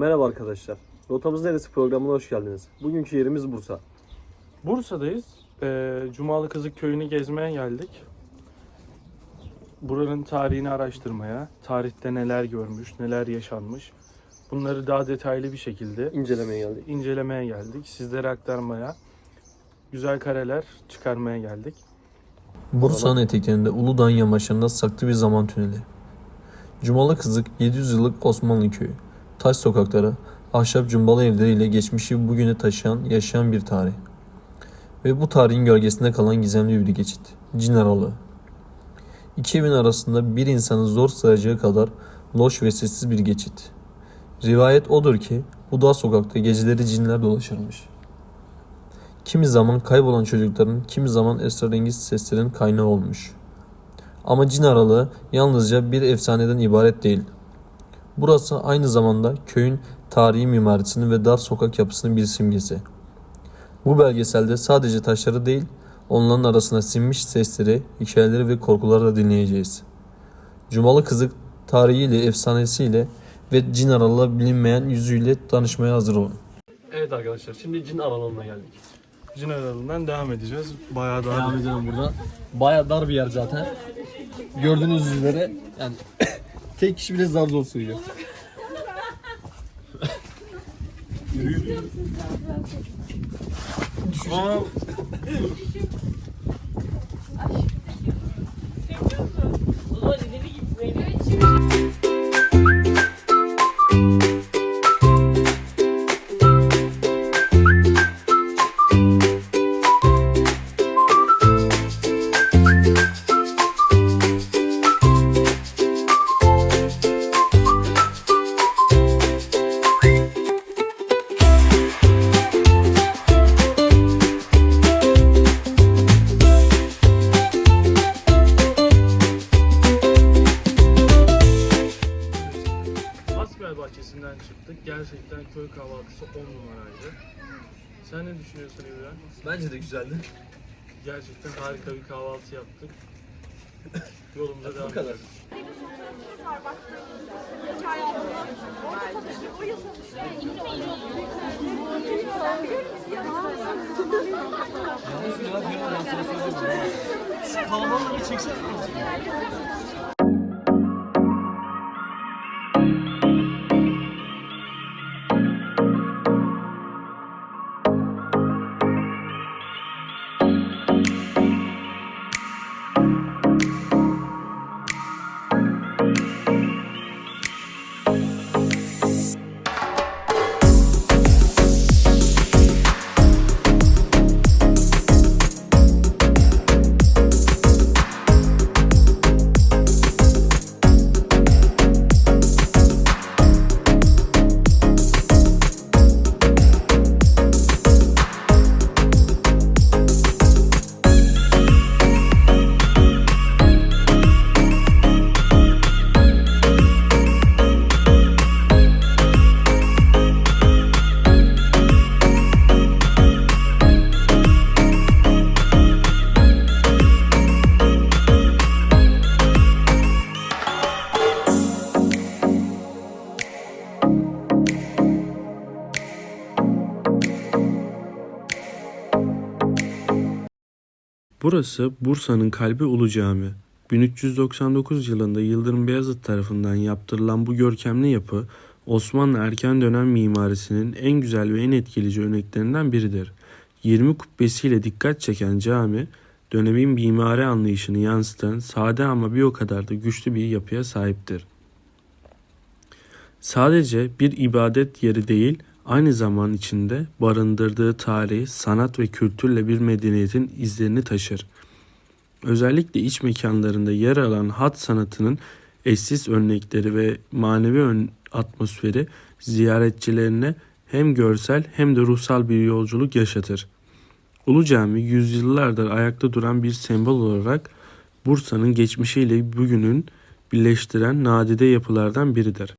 Merhaba arkadaşlar. Rotamız Neresi programına hoş geldiniz. Bugünkü yerimiz Bursa. Bursa'dayız. Ee, Cumalı Kızık Köyü'nü gezmeye geldik. Buranın tarihini araştırmaya, tarihte neler görmüş, neler yaşanmış. Bunları daha detaylı bir şekilde İncelemeye geldik. incelemeye geldik. Sizlere aktarmaya, güzel kareler çıkarmaya geldik. Bursa'nın eteklerinde Uludağ yamaçlarında saklı bir zaman tüneli. Cumalı Kızık 700 yıllık Osmanlı köyü. Taş sokakları, ahşap cumbalı evleriyle geçmişi bugüne taşıyan, yaşayan bir tarih. Ve bu tarihin gölgesinde kalan gizemli bir geçit. Cin aralığı. İki evin arasında bir insanın zor sığacağı kadar loş ve sessiz bir geçit. Rivayet odur ki bu dar sokakta geceleri cinler dolaşırmış. Kimi zaman kaybolan çocukların, kimi zaman esrarengiz seslerin kaynağı olmuş. Ama cin aralığı yalnızca bir efsaneden ibaret değil. Burası aynı zamanda köyün tarihi mimarisinin ve dar sokak yapısının bir simgesi. Bu belgeselde sadece taşları değil, onların arasına sinmiş sesleri, hikayeleri ve korkuları da dinleyeceğiz. Cumalı Kızık tarihiyle, efsanesiyle ve cin aralığı bilinmeyen yüzüyle tanışmaya hazır olun. Evet arkadaşlar şimdi cin aralığına geldik. Cin aralığından devam edeceğiz. Bayağı daha Devam edelim burada. Baya dar bir yer zaten. Gördüğünüz üzere yani tek kişi bile zar zor sığıyor. Aa, Hasbihal çıktık. Gerçekten köy kahvaltısı 10 numaraydı. Sen ne düşünüyorsun İbrahim? Bence de güzeldi. Gerçekten harika bir kahvaltı yaptık. Yolumuza devam Bu kadar. ediyoruz. Kalabalık bir çeksene. Burası Bursa'nın kalbi Ulu Cami. 1399 yılında Yıldırım Beyazıt tarafından yaptırılan bu görkemli yapı Osmanlı erken dönem mimarisinin en güzel ve en etkileyici örneklerinden biridir. 20 kubbesiyle dikkat çeken cami dönemin mimari anlayışını yansıtan sade ama bir o kadar da güçlü bir yapıya sahiptir. Sadece bir ibadet yeri değil, aynı zaman içinde barındırdığı tarih, sanat ve kültürle bir medeniyetin izlerini taşır. Özellikle iç mekanlarında yer alan hat sanatının eşsiz örnekleri ve manevi ön- atmosferi ziyaretçilerine hem görsel hem de ruhsal bir yolculuk yaşatır. Ulu Cami yüzyıllardır ayakta duran bir sembol olarak Bursa'nın geçmişiyle bugünün birleştiren nadide yapılardan biridir.